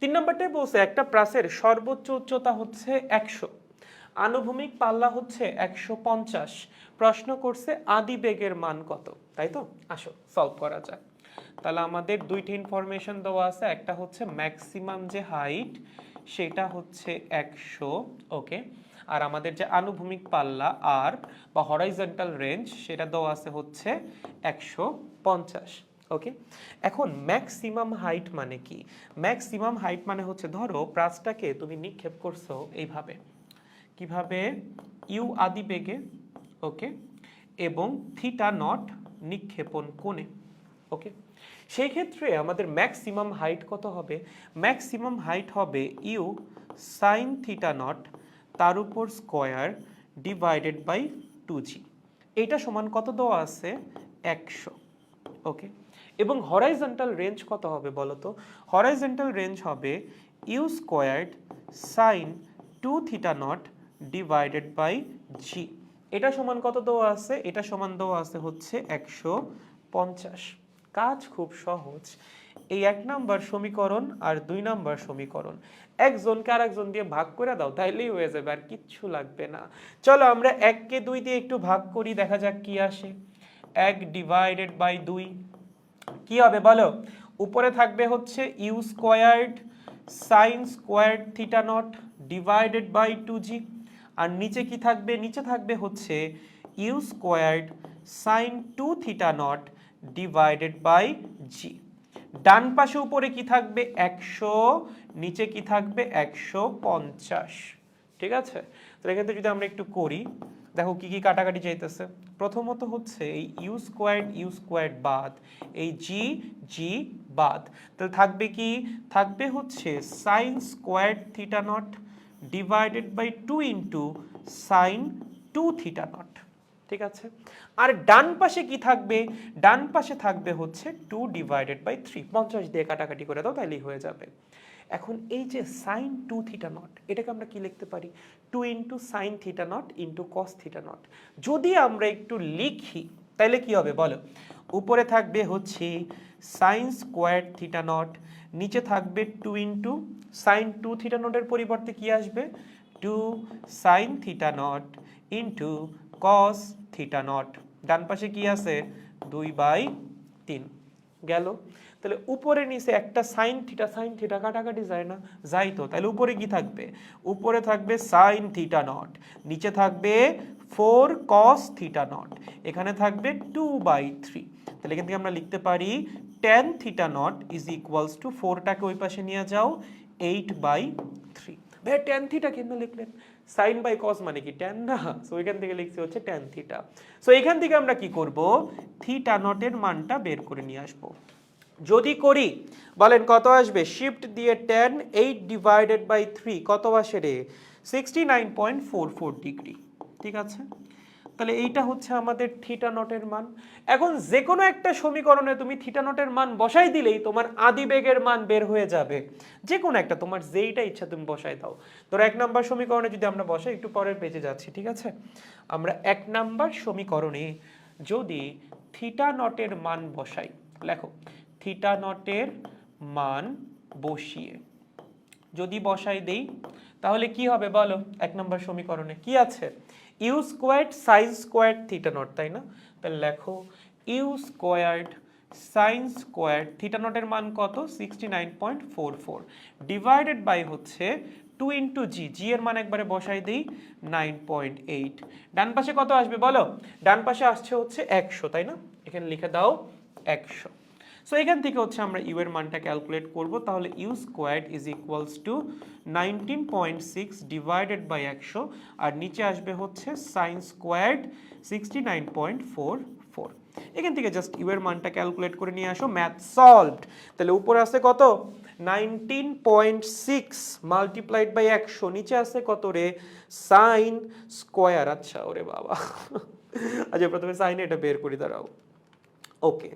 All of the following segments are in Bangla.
তিন নম্বরটাই বলছে, একটা প্রাসের সর্বোচ্চ উচ্চতা হচ্ছে একশো, আনুভূমিক পাল্লা হচ্ছে একশো পঞ্চাশ। প্রশ্ন করছে, আদি বেগের মান কত? তাই তো? আসো সলভ করা যাক। তাহলে আমাদের দুইটি ইনফরমেশন দেওয়া আছে, একটা হচ্ছে ম্যাক্সিমাম যে হাইট সেটা হচ্ছে একশো ওকে আর আমাদের যে আনুভূমিক পাল্লা আর বা হরাইজেন্টাল রেঞ্জ সেটা দেওয়া আছে হচ্ছে একশো পঞ্চাশ। ওকে এখন ম্যাক্সিমাম হাইট মানে কি? ম্যাক্সিমাম হাইট মানে হচ্ছে, ধরো প্রাসটাকে তুমি নিক্ষেপ করছ এইভাবে। কীভাবে? ইউ আদি বেগে ওকে এবং থিটা নট নিক্ষেপণ কোণে ওকে সেই ক্ষেত্রে আমাদের ম্যাক্সিমাম হাইট কত হবে? ম্যাক্সিমাম হাইট হবে ইউ সাইন থিটা নট তার উপর square divided by two g এইটা সমান কত দেওয়া আছে? একশো ওকে এবং হরাইজন্টাল রেঞ্জ কত হবে বলো তো হরাইজন্টাল রেঞ্জ হবে u squared sine two theta naught divided by g এটা সমান কত দেওয়া আছে? এটা সমান দেওয়া আছে হচ্ছে একশো পঞ্চাশ। কাজ খুব সহজ। এই এক নাম্বার সমীকরণ আর দুই নাম্বার সমীকরণ। একজনকে আর একজন দিয়ে ভাগ করে দাও, তাইলেই হয়ে যাবে, আর কিচ্ছু লাগবে না। চলো আমরা এককে দুই দিয়ে একটু ভাগ করি, দেখা যাক কি আসে। এক ডিভাইডেড বাই দুই কি হবে বলো? উপরে থাকবে হচ্ছে u squared sine squared theta naught divided by two g আর নিচে কি থাকবে? নিচে থাকবে হচ্ছে u squared sine two theta naught divided by g ডান পাশে উপরে কি থাকবে? একশো, নিচে কি থাকবে? একশো পঞ্চাশ। ঠিক আছে? তো এখান থেকে যদি আমরা একটু করি দেখো কি কি কাটাকাটি চাইতেছে। প্রথমত হচ্ছে এই ইউ স্কোয়ার্ড ইউ স্কোয়ার্ড বাদ, এই জি জি বাদ। তাহলে থাকবে কি? থাকবে হচ্ছে sine squared theta naught divided by two into sine two theta naught ঠিক আছে? আর ডান পাশে কি থাকবে? ডান পাশে থাকবে হচ্ছে টু ডিভাইডেড বাই থ্রি পঞ্চাশ দিয়ে কাটাকাটি করে দাও, তাইলেই হয়ে যাবে। এখন এই যে সাইন টু থিটা নট এটাকে আমরা কি লিখতে পারি? Two into sine theta naught into cos theta naught যদি আমরা একটু লিখি, তাইলে কি হবে বলো? উপরে থাকবে হচ্ছে সাইন স্কোয়ার থিটা নট নিচে থাকবে two into sine two theta নটের পরিবর্তে কি আসবে? Two sine theta naught into cos theta naught ডান পাশে কি আছে? দুই বাই তিন। গেল। তাহলে উপরে নিচে একটা সাইন থিটা সাইন থিটা কাটাকাটি যায় না? যাই তো। তাহলে উপরে কি থাকবে? উপরে থাকবে সাইন থিটা নট নিচে থাকবে ফোর কস থিটা নট এখানে থাকবে টু বাই থ্রি। তাহলে এখান থেকে আমরা লিখতে পারি tan theta naught is equals to ফোরটাকে ওই পাশে নিয়ে যাও, এইট বাই থ্রি। ভাই টেন থিটা কেন লিখলেন? সাইন বাই কস মানে কি ট্যান না? সো এখান থেকে লিখছি হচ্ছে টেন থিটা সো এখান থেকে আমরা কি করব? থিটা নটের মানটা বের করে নিয়ে আসব। যদি করি, বলেন কত আসবে? শিফট দিয়ে ten eight divided by three কত আসে রে? Sixty nine point four four degree ঠিক আছে? তাহলে এইটা হচ্ছে আমাদের থিটা নটের মান। এখন যে কোনো একটা সমীকরণে তুমি থিটা নটের মান বসাই দিলেই তোমার আদি বেগের মান বের হয়ে যাবে। যে কোনো একটা, তোমার যেইটা ইচ্ছা তুমি বসাই দাও। ধরো এক নাম্বার সমীকরণে যদি আমরা বসাই, একটু পরের পেজে যাচ্ছি, ঠিক আছে? আমরা এক নাম্বার সমীকরণে যদি থিটা নটের মান বসাই লেখো থিটা নটের মান বসিয়ে যদি বসাই দেই, তাহলে কি হবে বলো? এক নম্বর সমীকরণে কি আছে? U squared sine squared theta naught তাই না? তাহলে লেখো u squared sine squared theta নটের মান কত? Sixty nine point four four divided by হচ্ছে টু ইন্টু জি জি এর মান একবারে বসাই দিই নাইন পয়েন্ট এইট ডান পাশে কত আসবে বলো? ডান পাশে আসছে হচ্ছে একশো, তাই না? এখানে লিখে দাও একশো। সো এখান থেকে হচ্ছে আমরা ইউ এর মানটা ক্যালকুলেট করব। তাহলে u squared is equals to nineteen point six divided by একশো। আর নিচে আসবে হচ্ছে sine squared sixty nine point four four এখান থেকে জাস্ট ইউ এর মানটা ক্যালকুলেট করে নিয়ে আসো। ম্যাথ সলভড তাহলে উপরে আছে কত? Nineteen point six multiplied by একশো। নিচে আছে কত রে? সাইন স্কোয়ার আচ্ছা ওরে বাবা। আচ্ছা প্রথমে সাইনে এটা বের করি, দাঁড়াও। ওকে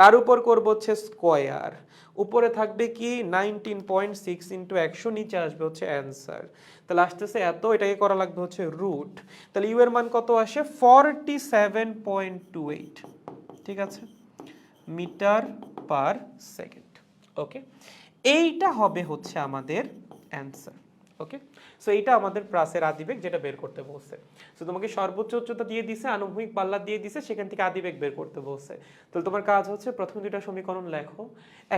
তার উপর করব হচ্ছে স্কোয়ার। উপরে থাকবে কি? নাইনটিন পয়েন্ট সিক্স ইন্টু একশো নিচে আসবে হচ্ছে অ্যান্সার তাহলে আসতেছে এত, এটাকে করা লাগবে হচ্ছে রুট তাহলে ইউ এর মান কত আসে? Forty seven point two eight ঠিক আছে? Metre per second. ওকে? এইটা হবে হচ্ছে আমাদের অ্যান্সার ওকে সো এইটা আমাদের প্রাসের আদিবেগ যেটা বের করতে বলছে। সো তোমাকে সর্বোচ্চ উচ্চতা দিয়ে দিছে, আনুভূমিক পাল্লা দিয়ে দিছে, সেখান থেকে আদিবেগ বের করতে বলছে। তাহলে তোমার কাজ হচ্ছে প্রথম দুইটা সমীকরণ লেখো,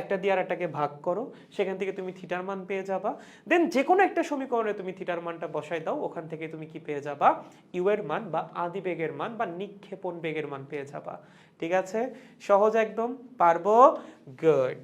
একটা দিয়ে আর একটাকে ভাগ করো, সেখান থেকে তুমি থিটার মান পেয়ে যাবা। দেন যে কোনো একটা সমীকরণে তুমি থিটার মানটা বসাই দাও, ওখান থেকে তুমি কি পেয়ে যাবা? ইউ এর মান বা আদিবেগের মান বা নিক্ষেপণ বেগের মান পেয়ে যাবা। ঠিক আছে? সহজ একদম? পারব? গুড